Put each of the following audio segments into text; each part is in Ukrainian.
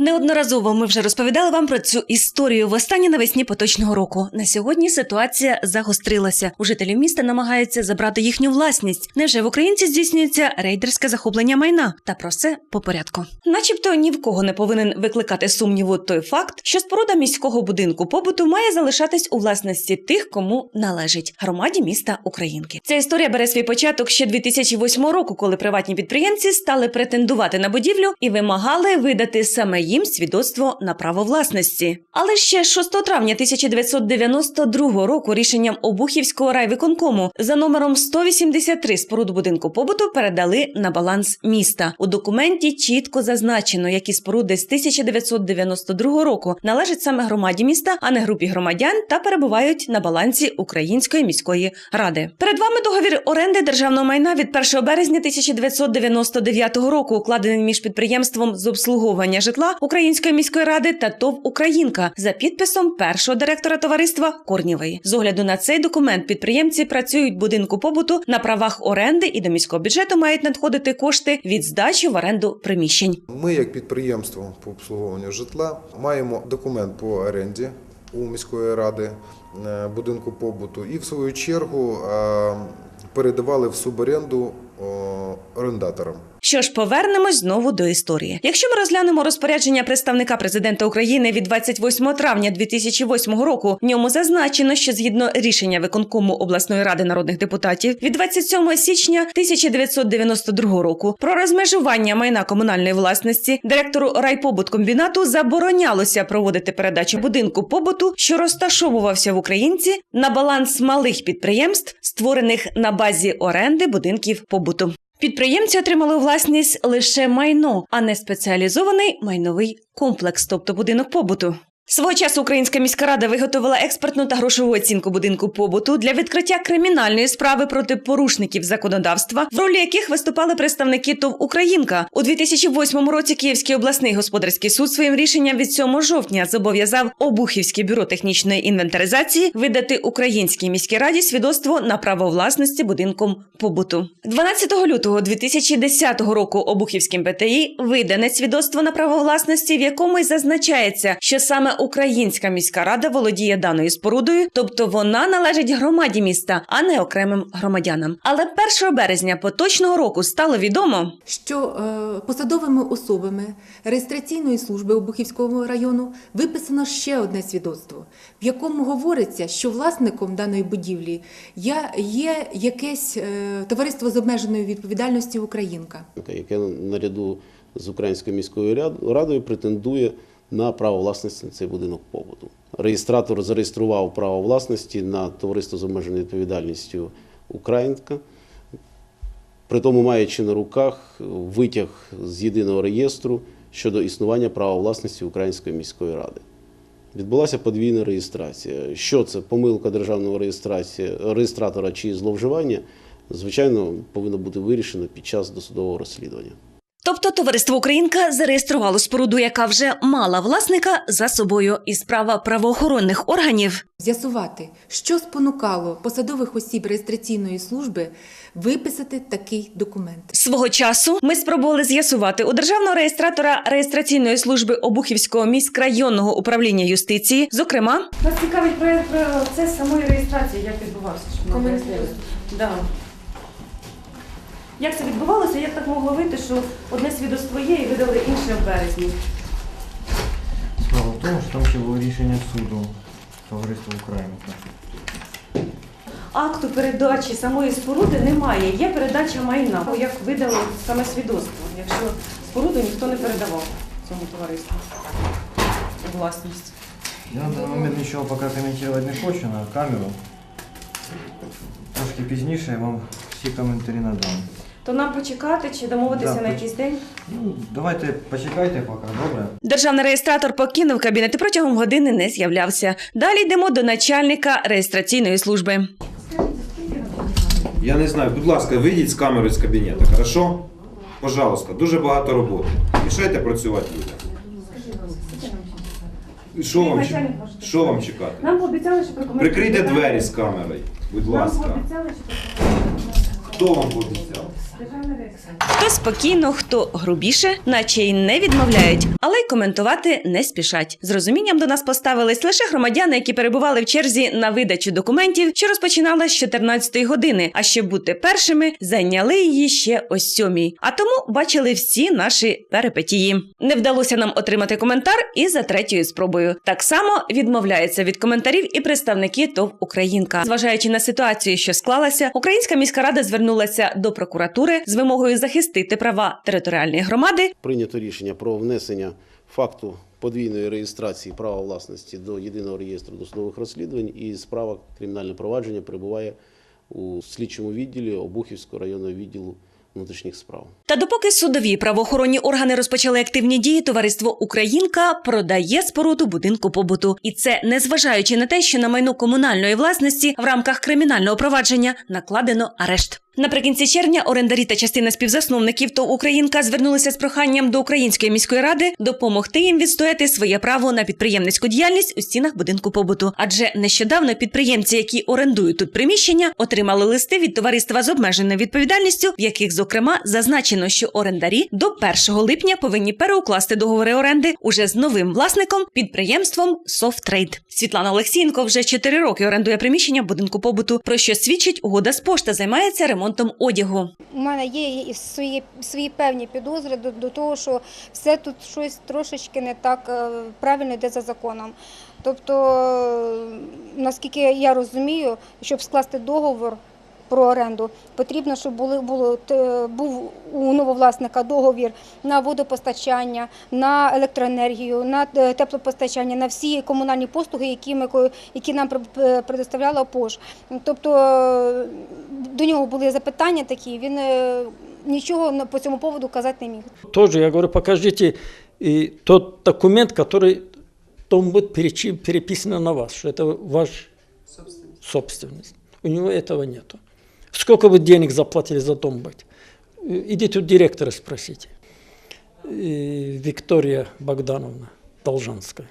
Неодноразово ми вже розповідали вам про цю історію востаннє навесні поточного року. На сьогодні ситуація загострилася. У жителів міста намагаються забрати їхню власність. Невже в українці здійснюється рейдерське захоплення майна? Та про все по порядку. Начебто ні в кого не повинен викликати сумніву той факт, що споруда міського будинку побуту має залишатись у власності тих, кому належить громаді міста Українки. Ця історія бере свій початок ще 2008 року, коли приватні підприємці стали претендувати на будівлю і вимагали видати саме їм свідоцтво на право власності. Але ще 6 травня 1992 року рішенням Обухівського райвиконкому за номером 183 споруд будинку побуту передали на баланс міста. У документі чітко зазначено, які споруди з 1992 року належать саме громаді міста, а не групі громадян, та перебувають на балансі Української міської ради. Перед вами договір оренди державного майна від 1 березня 1999 року, укладений між підприємством з обслуговування житла Української міської ради та ТОВ Українка за підписом першого директора товариства Корнєвої. З огляду на цей документ підприємці працюють будинку побуту на правах оренди і до міського бюджету мають надходити кошти від здачі в оренду приміщень. Ми, як підприємство по обслуговуванню житла, маємо документ по оренді у міської ради е, будинку побуту і в свою чергу е, передавали в суборенду е, орендаторам. Що ж, повернемось знову до історії. Якщо ми розглянемо розпорядження представника президента України від 28 травня 2008 року, в ньому зазначено, що згідно рішення виконкому обласної ради народних депутатів від 27 січня 1992 року про розмежування майна комунальної власності директору райпобуткомбінату заборонялося проводити передачу будинку побуту, що розташовувався в Українці, на баланс малих підприємств, створених на базі оренди будинків побуту. Підприємці отримали у власність лише майно, а не спеціалізований майновий комплекс, тобто будинок побуту. Свого часу Українська міська рада виготовила експертну та грошову оцінку будинку побуту для відкриття кримінальної справи проти порушників законодавства, в ролі яких виступали представники ТОВ Українка. У 2008 році Київський обласний господарський суд своїм рішенням від 7 жовтня зобов'язав Обухівське бюро технічної інвентаризації видати Українській міській раді свідоцтво на право власності будинком побуту. 12 лютого 2010 року Обухівським ПТІ видане свідоцтво на право власності, в якому й зазначається, що саме Українська міська рада володіє даною спорудою, тобто вона належить громаді міста, а не окремим громадянам. Але 1 березня поточного року стало відомо, що е, посадовими особами реєстраційної служби Обухівського району виписано ще одне свідоцтво, в якому говориться, що власником даної будівлі я- є якесь е, товариство з обмеженою відповідальністю Українка. яке наряду з Українською міською радою претендує на право власності на цей будинок побуту. Реєстратор зареєстрував право власності на товариство з обмеженою відповідальністю Українка, при тому маючи на руках витяг з єдиного реєстру щодо існування права власності Української міської ради. Відбулася подвійна реєстрація. Що це помилка державного реєстратора чи зловживання? Звичайно, повинно бути вирішено під час досудового розслідування. Тобто товариство Українка зареєструвало споруду, яка вже мала власника за собою, і справа правоохоронних органів З'ясувати, що спонукало посадових осіб реєстраційної служби виписати такий документ. Свого часу ми спробували з'ясувати у державного реєстратора реєстраційної служби Обухівського міськрайонного управління юстиції. Зокрема, Нас цікавить про процес самої реєстрації, як відбувався. нам. Да. Як це відбувалося, як так могло вийти, що одне свідоцтво є і видали інше в березні? Справа в тому, що там ще було рішення суду товариства Українка. Акту передачі самої споруди немає. Є передача майна, як видали саме свідоцтво, якщо споруду ніхто не передавав цьому товариству у власність. Я на даний момент нічого поки коментувати не хочу на камеру. Трошки пізніше я вам всі коментарі надам. То нам почекати чи домовитися Да, на якийсь день? Ну, давайте почекайте поки, добре? державний реєстратор покинув кабінет і протягом години не з'являвся. Далі йдемо до начальника реєстраційної служби. Я не знаю, будь ласка, вийдіть з камери з кабінету, хорошо? Пожалуйста, дуже багато роботи. Мішайте працювати людям. Що вам, що вам чекати? Нам пообіцяли, що прокоментують. Прикрийте двері з камерою, будь Нам ласка. пообіцяли, що Хто вам пообіцяв? Eso Хто спокійно, хто грубіше, наче й не відмовляють, але й коментувати не спішать. З розумінням до нас поставились лише громадяни, які перебували в черзі на видачу документів, що розпочиналась з 14-ї години. А щоб бути першими, зайняли її ще о сьомій. А тому бачили всі наші перипетії. Не вдалося нам отримати коментар і за третьою спробою. Так само відмовляються від коментарів і представники ТОВ Українка. Зважаючи на ситуацію, що склалася, Українська міська рада звернулася до прокуратури з вимогою захистити права територіальної громади Прийнято рішення про внесення факту подвійної реєстрації права власності до єдиного реєстру досудових розслідувань, і справа кримінальне провадження перебуває у слідчому відділі Обухівського районного відділу внутрішніх справ. Та допоки судові правоохоронні органи розпочали активні дії, товариство Українка продає споруду будинку побуту, і це незважаючи на те, що на майно комунальної власності в рамках кримінального провадження накладено арешт. Наприкінці червня орендарі та частина співзасновників ТОВ Українка звернулися з проханням до Української міської ради допомогти їм відстояти своє право на підприємницьку діяльність у стінах будинку побуту. Адже нещодавно підприємці, які орендують тут приміщення, отримали листи від товариства з обмеженою відповідальністю, в яких зокрема зазначено, що орендарі до 1 липня повинні переукласти договори оренди уже з новим власником підприємством «Софтрейд». Світлана Олексієнко вже 4 роки орендує приміщення будинку побуту, про що свідчить угода з пошта займається ремонтом одягу. У мене є і свої, свої певні підозри до, до того, що все тут щось трошечки не так е, правильно йде за законом. Тобто, е, наскільки я розумію, щоб скласти договор про оренду, потрібно, щоб були, було, т- був у нововласника договір на водопостачання, на електроенергію, на е, теплопостачання, на всі комунальні послуги, які, ми, які нам пр- предоставляла ПОЖ. Тобто е, до нього були запитання такі, він е, нічого на- по цьому поводу казати не міг. Тоже, я говорю, покажите и тот документ, который там будет перечи- переписано на вас, что это ваш собственность. У него этого нету. Сколько вы денег заплатили за дом быть? Э, Идите у директора спросите. И Виктория Богдановна Должанская.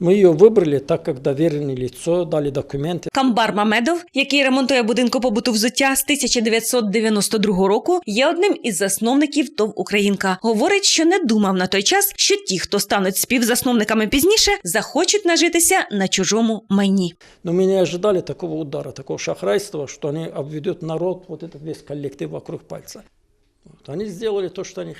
Мы ее выбрали так, как доверенное лицо, дали документы. Камбар Мамедов, який ремонтує будинку побуту взуття з 1992 року, є одним із засновників ТОВ Українка. Говорить, що не думав на той час, що ті, хто стануть співзасновниками пізніше, захочуть нажитися на чужому майні. Но мы не ожидали такого удара, такого шахрайства, что они обведут народ, вот этот весь коллектив вокруг пальца. Вот. Они сделали то, что они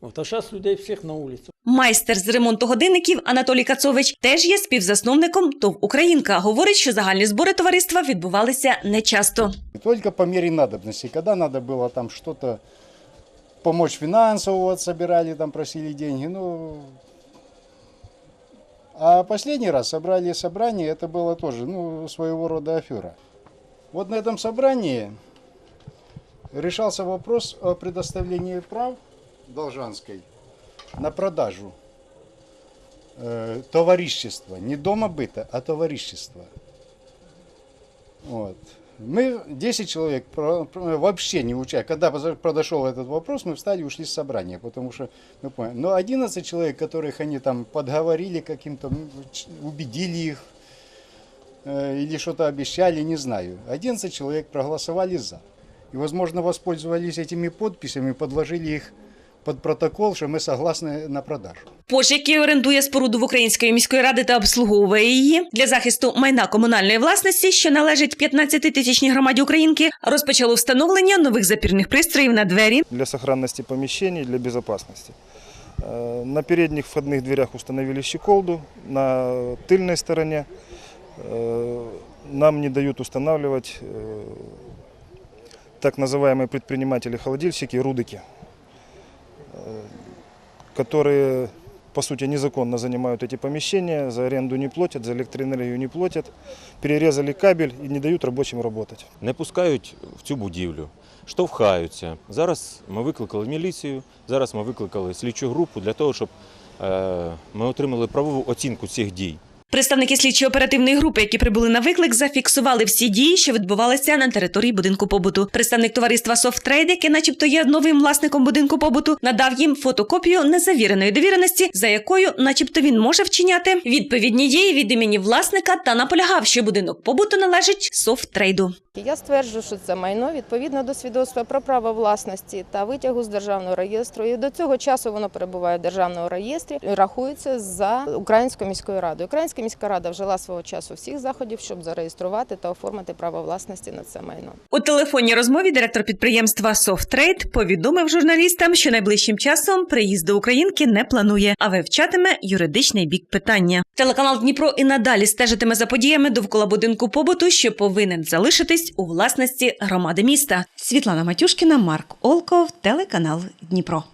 хотели. Вот. А сейчас людей всех на улицу. Майстер з ремонту годинників Анатолій Кацович теж є співзасновником ТОВ Українка. Говорить, що загальні збори товариства відбувалися нечасто. Только по мере надобности. Когда надо было там что-то помочь финансово, вот собирали, там просили деньги. Ну, а последний раз собрали собрание, это было тоже, ну, своего рода афера. Вот на этом собрании решался вопрос о предоставлении прав Должанской на продажу э, товарищества. Не дома быта, а товарищества. Вот. Мы 10 человек вообще не уча. Когда подошел этот вопрос, мы встали и ушли с собрания, потому что мы поняли. Но 11 человек, которых они там подговорили каким-то, убедили их э, или что-то обещали, не знаю. 11 человек проголосовали за. И, возможно, воспользовались этими подписями, подложили их под протокол, что мы согласны на продажу. Пож, який орендує споруду в Української міської ради та обслуговує її для захисту майна комунальної власності, що належить 15-тисячній громаді Українки, розпочало встановлення нових запірних пристроїв на двері. для сохранности помещений, для безопасности. Э, На передних входных дверях установили щеколду, на тыльной стороне э, нам не дают устанавливать э, так называемые предприниматели-холодильщики, рудыки, э, которые, по сути, незаконно занимают эти помещения, за аренду не платят, за электроэнергию не платят, перерезали кабель и не дают рабочим работать. не пускають в цю будівлю, штовхаються. Зараз ми викликали міліцію, зараз ми викликали слідчу групу для того, щоб е, ми отримали правову оцінку цих дій. Представники слідчо-оперативної групи, які прибули на виклик, зафіксували всі дії, що відбувалися на території будинку побуту. Представник товариства «Софтрейд», яке, начебто, є новим власником будинку побуту, надав їм фотокопію незавіреної довіреності, за якою, начебто, він може вчиняти відповідні дії від імені власника та наполягав, що будинок побуту належить «Софтрейду». Я стверджую, що це майно відповідно до свідоцтва про право власності та витягу з державного реєстру. І до цього часу воно перебуває в державному реєстрі, рахується за Українською міською радою. Українська міська рада вжила свого часу всіх заходів, щоб зареєструвати та оформити право власності на це майно. У телефонній розмові директор підприємства «Софтрейд» повідомив журналістам, що найближчим часом приїзд до Українки не планує, а вивчатиме юридичний бік питання. Телеканал Дніпро і надалі стежитиме за подіями довкола будинку побуту, що повинен залишитись у власності громади міста. Світлана Матюшкіна, Марк Олков, телеканал Дніпро.